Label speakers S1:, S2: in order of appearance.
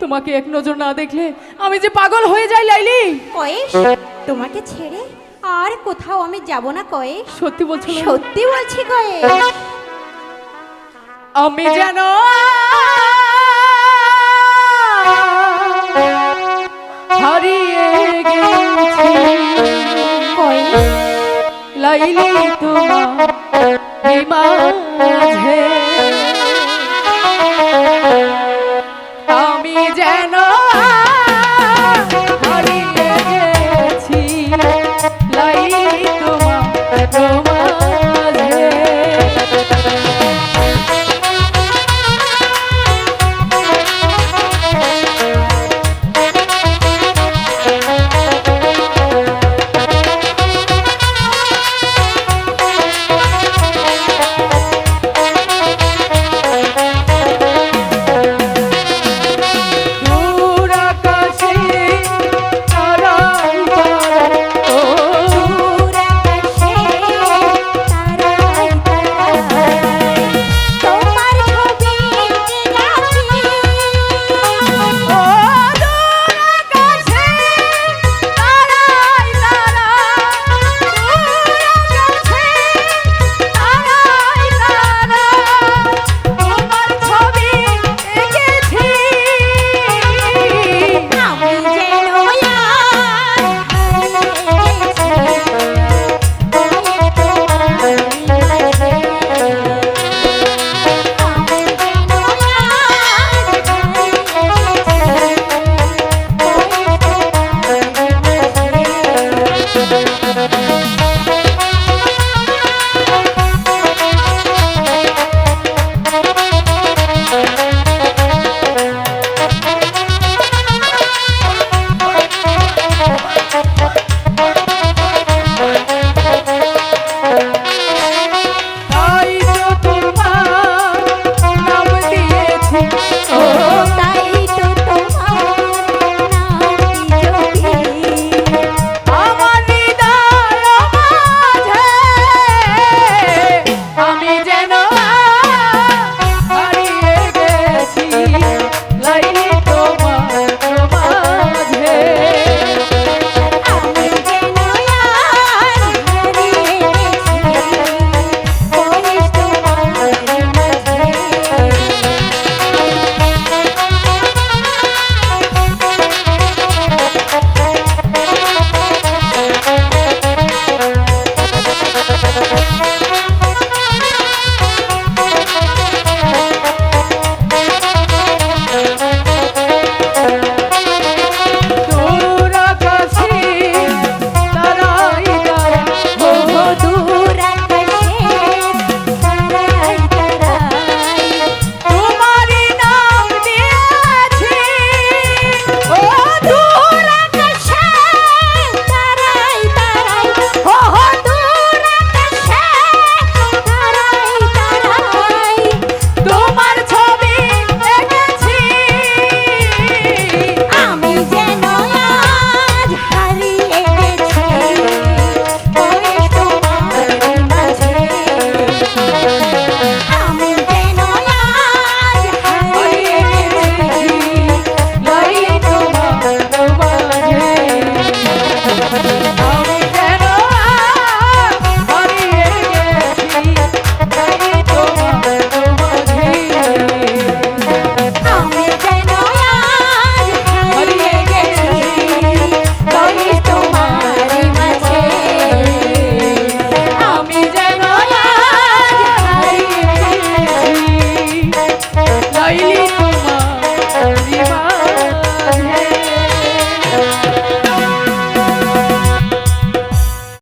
S1: তোমাকে এক নজর না দেখলে আমি যে পাগল হয়ে যাই লাইলি।
S2: কয়েস তোমাকে ছেড়ে আর কোথাও আমি যাব না কয়েস
S1: সত্যি বলছো
S2: সত্যি বলছি কয়েস
S1: আমি যেন হারিয়ে গেছি।
S2: কয়েস
S1: লাইলি তোমার মাঝে। Bailey.